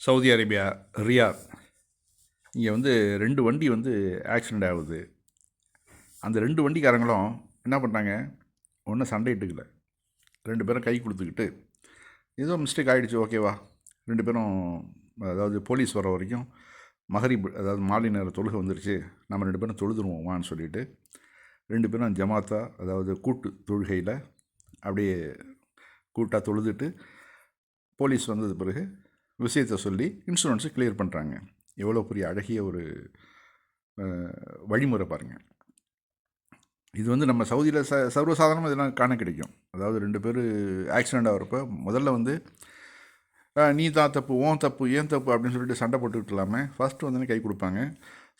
Saudi Arabia Riyadh. இங்கே வந்து ரெண்டு வண்டி வந்து ஆக்சிடெண்ட் ஆகுது. அந்த ரெண்டு வண்டிக்காரங்களும் என்ன பண்ணாங்க ஒன்றும் சண்டையிட்டுக்கல ரெண்டு பேரும் கை கொடுத்துக்கிட்டு ஏதோ மிஸ்டேக் ஆகிடுச்சு ஓகேவா ரெண்டு பேரும் அதாவது போலீஸ் வர வரைக்கும் மகரிப் அதாவது மாலை நேர தொழுகை வந்துருச்சு. நம்ம ரெண்டு பேரும் தொழுதுருவோமான்னு சொல்லிட்டு ரெண்டு பேரும் ஜமாத்தா அதாவது கூட்டு தொழுகையில் அப்படியே கூட்டாக தொழுதுட்டு போலீஸ் வந்தது பிறகு விஷயத்தை சொல்லி இன்சூரன்ஸை கிளியர் பண்ணுறாங்க எவ்வளோ பெரிய அழகிய ஒரு வழிமுறை பாருங்கள் இது வந்து நம்ம சவுதியில் ச சர்வசாதாரணமாக இதெல்லாம் காண கிடைக்கும். அதாவது ரெண்டு பேர் ஆக்சிடெண்ட் ஆகிறப்ப முதல்ல வந்து நீ தான் தப்பு ஓன் தப்பு ஏன் தப்பு அப்படின்னு சொல்லிட்டு சண்டை போட்டுக்கிட்டு இல்லாமல் ஃபஸ்ட்டு வந்து கை கொடுப்பாங்க?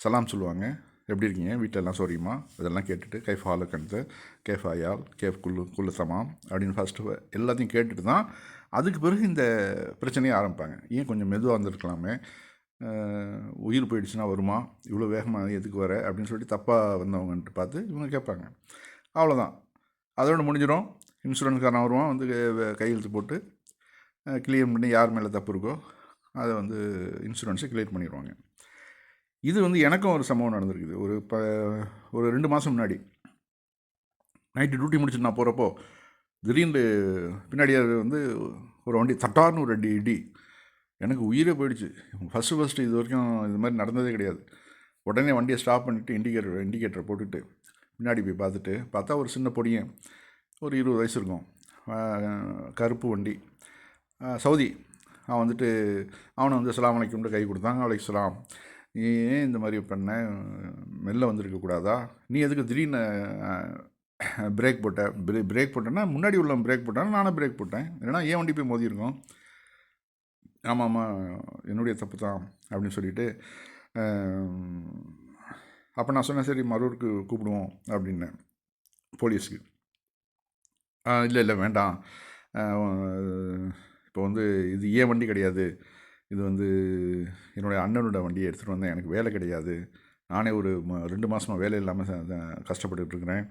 சலாம் சொல்லுவாங்க. எப்படி இருக்கீங்க? வீட்டிலலாம் எல்லாம் சோரியுமா? இதெல்லாம் கேட்டுட்டு கைஃப் ஹாலு கண்டு கேஃப் ஆயால் கேஃப் குல்லு குல்லு சமாம் அப்படின்னு ஃபஸ்ட்டு எல்லாத்தையும் கேட்டுட்டு தான் அதுக்கு பிறகு இந்த பிரச்சனையை ஆரம்பிப்பாங்க. ஏன் கொஞ்சம் மெதுவாக இருந்திருக்கலாமே உயிர் போயிடுச்சுன்னா வருமா? இவ்வளோ வேகமாக எதுக்கு வர? அப்படின்னு சொல்லிட்டு தப்பாக வந்தவங்கன்ட்டு பார்த்து இவங்க கேட்பாங்க. அவ்வளோதான். அதோட முடிஞ்சிடும். இன்சூரன்ஸ்காரன் வருவான் வந்து கையெழுத்து போட்டு கிளியர் பண்ணி யார் மேலே தப்பு இருக்கோ அதை வந்து இன்சூரன்ஸை கிளியர் பண்ணிடுவாங்க. இது வந்து எனக்கும் ஒரு சம்பவம் நடந்திருக்குது. ஒரு ப ஒரு ரெண்டு மாதம் முன்னாடி. நைட்டு டியூட்டி முடிச்சுட்டு நான் போகிறப்போ திடீர்னு பின்னாடி வந்து ஒரு வண்டி தட்டார்னு ஒரு அடி இடி. எனக்கு உயிரே போயிடுச்சு. ஃபஸ்ட்டு ஃபஸ்ட்டு இது வரைக்கும் இது மாதிரி நடந்ததே கிடையாது. உடனே வண்டியை ஸ்டாப் பண்ணிவிட்டு இண்டிகேட்டர் இண்டிகேட்டரை போட்டுட்டு பின்னாடி போய் பார்த்துட்டு பார்த்தா ஒரு சின்ன பொடியன் ஒரு இருபது வயசு இருக்கும். கருப்பு வண்டி. சவுதி. அவன் வந்துட்டு அவனை வந்து சலாம் அலைக்கும்னு கை கொடுத்தாங்க அலைக்கு சலாம் ஏன் இந்த மாதிரி பண்ண? மெல்ல வந்திருக்கக்கூடாதா நீ எதுக்கு திடீர்னு பிரேக் போட்ட? பிரே பிரேக் போட்டேன்னா முன்னாடி உள்ள பிரேக் போட்டேன்னா நானும் பிரேக் போட்டேன். இல்லைன்னா ஏன் வண்டி போய் மோதியிருக்கோம்? ஆமாம் ஆமாம் என்னுடைய தப்பு தான் அப்படின்னு சொல்லிட்டு அப்போ நான் சொன்னேன் சரி மரூருக்கு கூப்பிடுவோம் அப்படின்னேன் போலீஸுக்கு. இல்லை இல்லை வேண்டாம். இப்போ வந்து இது ஏன் வண்டி கிடையாது? இது வந்து என்னுடைய அண்ணனோட வண்டியை எடுத்துகிட்டு வந்தேன். எனக்கு வேலை கிடையாது. நானே ஒரு ரெண்டு மாதமாக வேலை இல்லாமல் ச- கஷ்டப்பட்டுட்டு இருக்கிறேன்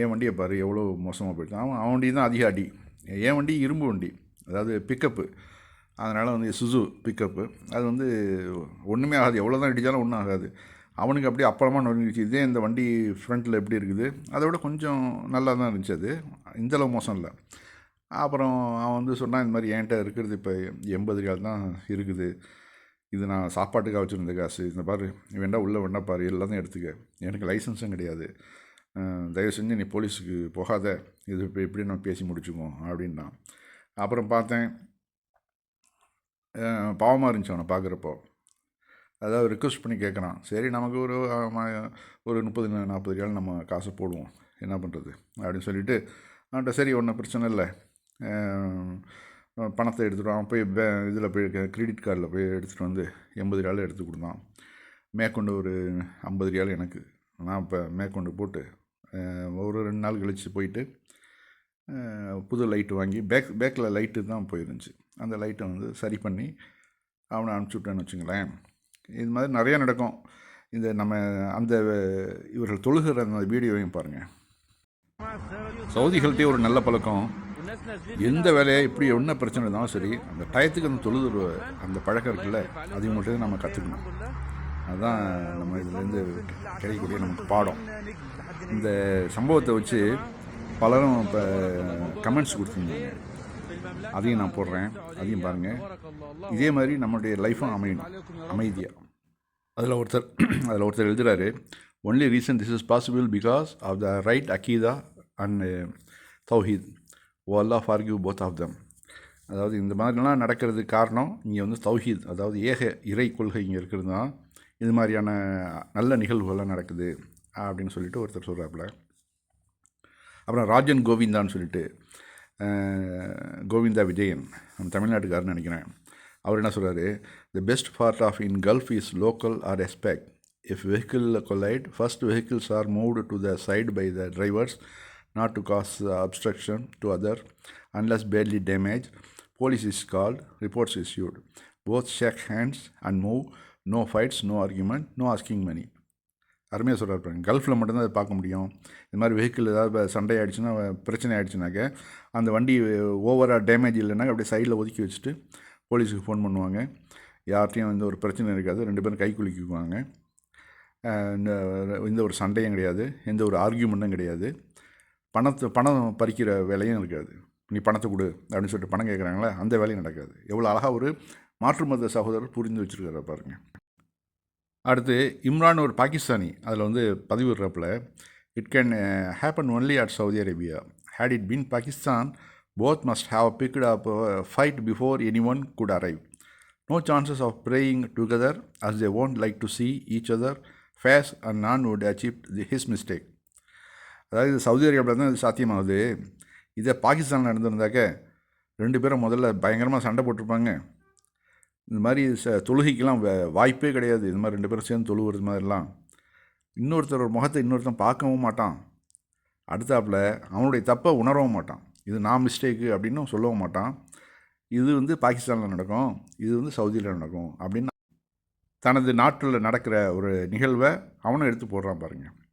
என் வண்டியை பாரு எவ்வளோ மோசமாக போயிட்டு அவன் அவன் வண்டி தான் அதிக அடி. என் வண்டி இரும்பு வண்டி. அதாவது பிக்கப்பு அதனால் வந்து சுசு பிக்கப்பு அது வந்து ஒன்றுமே ஆகாது. எவ்வளோ தான் இடித்தாலும் ஒன்றும் ஆகாது. அவனுக்கு அப்படியே அப்புறமா நொறுங்கிடுச்சு. இதே இந்த வண்டி ஃப்ரண்ட்டில் எப்படி இருக்குது? அதை விட கொஞ்சம் நல்லா தான் இருந்துச்சு அது. இந்தளவு மோசம் இல்லை. அப்புறம் அவன் வந்து சொன்னான் இந்த மாதிரி என்கிட்ட இருக்கிறது இப்போ எண்பது ரியால் தான் இருக்குது. இது நான் சாப்பாட்டுக்காக வச்சுருந்த காசு. இந்த பாரு நீ உள்ளே வேண்டா பாரு. எல்லாத்தையும் எடுத்துக்க. எனக்கு லைசன்ஸும் கிடையாது. தயவு செஞ்சு நீ போலீஸுக்கு போகாத. இது இப்போ எப்படி நம்ம பேசி முடிச்சுக்குவோம் அப்படின்னா அப்புறம் பார்த்தேன் பாவமாக இருந்துச்சு அவனை பார்க்குறப்போ. அதாவது ரிக்வஸ்ட் பண்ணி கேட்குறான். சரி நமக்கு ஒரு ஒரு முப்பது நாற்பது ரியால் நம்ம காசை போடுவோம். என்ன பண்ணுறது அப்படின்னு சொல்லிவிட்டு அவன்கிட்ட சரி ஒன்றும் பிரச்சனை இல்லை. பணத்தை எடுத்துகிட்டு அவன் போய் பே இதில் போய் கிரெடிட் கார்டில் போய் எடுத்துகிட்டு வந்து எண்பது ரியால் எடுத்து கொடுத்தான். மேற்கொண்டு ஒரு ஐம்பது ரியால் எனக்கு. நான் இப்போ மேற்கொண்டு போட்டு ஒரு ரெண்டு நாள் கழித்து போயிட்டு புது லைட்டு வாங்கி பேக் பேக்கில் லைட்டு தான் போயிருந்துச்சு. அந்த லைட்டை வந்து சரி பண்ணி அவனை அனுப்பிச்சி விட்டேன்னு வச்சுங்களேன். இது மாதிரி நிறையா நடக்கும். இந்த நம்ம அந்த இவர்கள் தொழுகிற அந்த வீடியோவையும் பாருங்கள் சவுதிகள்கிட்டே ஒரு நல்ல பழக்கம். எந்த வேலையை இப்படி என்ன பிரச்சனை இருந்தாலும் சரி அந்த டயத்துக்கு அந்த தொழுது அந்த பழக்கம் இருக்குல்ல அது மட்டும் நம்ம கற்றுக்கணும் அதுதான் நம்ம இதுலேருந்து கிடைக்கக்கூடிய நமக்கு பாடம். இந்த சம்பவத்தை வச்சு பலரும் இப்போ கமெண்ட்ஸ் கொடுத்துருந்தாங்க. அதையும் நான் போடுறேன். அதையும் பாருங்கள் இதே மாதிரி நம்மளுடைய லைஃப்பும் அமையணும். அமைதியாக அதில் ஒருத்தர் அதில் ஒருத்தர் எழுதுகிறாரு only reason this is possible because of the right அக்கீதா அண்ட் தௌஹீத் ஓ Allah forgive both of them அதாவது இந்த மாதிரிலாம் நடக்கிறதுக்கு காரணம் இங்கே வந்து தௌஹீத் அதாவது ஏக இறை கொள்கை இங்கே இருக்கிறது தான் இது மாதிரியான நல்ல நிகழ்வுகள்லாம் நடக்குது அப்படின்னு சொல்லிட்டு ஒருத்தர் சொல்கிறாப்புல அப்புறம் ராஜன் கோவிந்தான்னு சொல்லிட்டு கோவிந்தா விஜயன் நம்ம தமிழ்நாட்டுக்காரன்னு நினைக்கிறேன். அவர் என்ன சொல்கிறாரு the best part of in Gulf is local are respect if vehicle collide first vehicles are moved to the side by the drivers not to cause obstruction to other unless badly damage police is called reports issued. Both shake hands and move no fights no argument no asking money அருமையாக சொல்கிறார் பாருங்க. கல்ஃபில் மட்டும்தான் அதை பார்க்க முடியும். இது மாதிரி vehicle ஏதாவது சண்டை ஆயிடுச்சுன்னா பிரச்சனை ஆயிடுச்சுனாக்க அந்த வண்டி ஓவராக டேமேஜ் இல்லைன்னா அப்படியே சைடில் ஒதுக்கி வச்சுட்டு போலீஸுக்கு ஃபோன் பண்ணுவாங்க. யார்கிட்டையும் வந்து ஒரு பிரச்சனை இருக்காது. ரெண்டு பேரும் கை குலுக்கிக்குவாங்க. இந்த எந்த ஒரு சண்டையும் கிடையாது. எந்த ஒரு ஆர்கியூமெண்ட்டும் கிடையாது. பணத்தை பணம் பறிக்கிற வேலையும் இருக்காது நீ பணத்தை கொடு அப்படின்னு சொல்லிட்டு பணம் கேட்குறாங்களே அந்த வேலையும் நடக்காது. எவ்வளோ அழகாக ஒரு மாற்று மத சகோதரர் புரிந்து வச்சுருக்காரு பாருங்க. அடுத்து இம்ரான் ஒரு பாகிஸ்தானி அதில் வந்து பதிவிடுறப்பில் it can happen only at Saudi Arabia had it been Pakistan both must have picked up fight before any one could arrive no chances of praying together as they won't like to see each other face and none would achieve the his mistake அதாவது இது Saudi அரேபியாவில் தான் இது சாத்தியமாகுது. இதே பாகிஸ்தானில் நடந்திருந்தாக்க ரெண்டு பேரும் முதல்ல பயங்கரமாக சண்டை போட்டிருப்பாங்க. இந்த மாதிரி ச தொழுகைக்கெலாம் வ- வாய்ப்பே கிடையாது. இது மாதிரி ரெண்டு பேரும் சேர்ந்து தொழுவுறது மாதிரிலாம். இன்னொருத்தரோட முகத்தை இன்னொருத்தன் பார்க்கவும் மாட்டான். அடுத்தாப்புல அவனுடைய தப்பை உணரவும் மாட்டான். இது நான் மிஸ்டேக்கு அப்படின்னு சொல்லவும் மாட்டான். இது வந்து பாகிஸ்தானில் நடக்கும். இது வந்து சவுதியில் நடக்கும் அப்படின்னு தனது நாட்டில் நடக்கிற ஒரு நிகழ்வை அவனும் எடுத்து போடுறான் பாருங்கள்